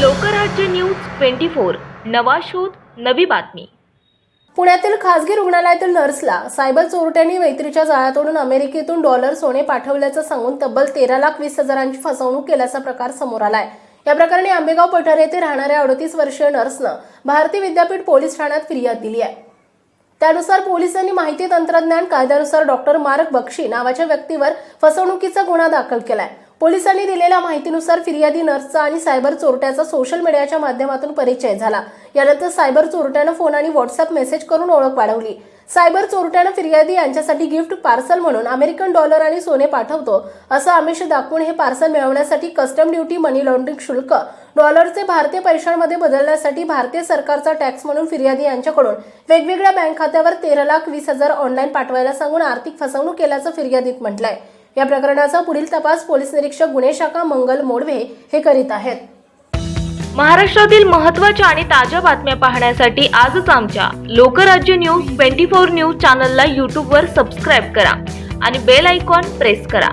Lokrajya news twenty four. नवा शोध नवी बातमी. पुण्यातील खासगी रुग्णालयातील नर्सला सायबर चोरट्यांनी मैत्रीच्या जाळ्यातून अमेरिकेतून डॉलर सोने पाठवल्याचं सांगून तब्बल तेरा लाख वीस हजारांची फसवणूक केल्याचा प्रकार समोर आलाय. या प्रकरणी आंबेगाव पठार येथे राहणाऱ्या अडतीस वर्षीय नर्सनं भारतीय विद्यापीठ पोलीस ठाण्यात फिर्याद दिली आहे. त्यानुसार पोलिसांनी माहिती तंत्रज्ञान कायद्यानुसार डॉक्टर मार्क बक्षी नावाच्या व्यक्तीवर फसवणुकीचा गुन्हा दाखल केलाय. पोलिसांनी दिलेल्या माहितीनुसार फिर्यादी नर्सचा आणि सायबर चोरट्याचा सोशल मीडियाच्या माध्यमातून परिचय झाला. यानंतर सायबर चोरट्यानं फोन आणि व्हॉट्सअप मेसेज करून ओळख वाढवली. सायबर चोरट्यानं फिर्यादी यांच्यासाठी गिफ्ट पार्सल म्हणून अमेरिकन डॉलर आणि सोने पाठवतो असं आमिष दाखवून हे पार्सल मिळवण्यासाठी कस्टम ड्युटी मनी लॉन्ड्रिंग शुल्क डॉलरचे भारतीय पैशांमध्ये बदलण्यासाठी भारतीय सरकारचा टॅक्स म्हणून फिर्यादी यांच्याकडून वेगवेगळ्या बँक खात्यावर तेरा लाख वीस हजार ऑनलाईन पाठवायला सांगून आर्थिक फसवणूक केल्याचं फिर्यादीत म्हटलंय. या प्रकरणाचा पुढील तपास पोलीस निरीक्षक गुन्हे शाखा मंगल मोडवे हे करीत आहेत. महाराष्ट्रातील महत्त्वाच्या आणि ताज्या बातम्या पाहण्यासाठी आजच आमच्या Lokrajya news twenty four news चॅनलला यूट्यूबवर सबस्क्राईब करा आणि बेल आयकॉन प्रेस करा.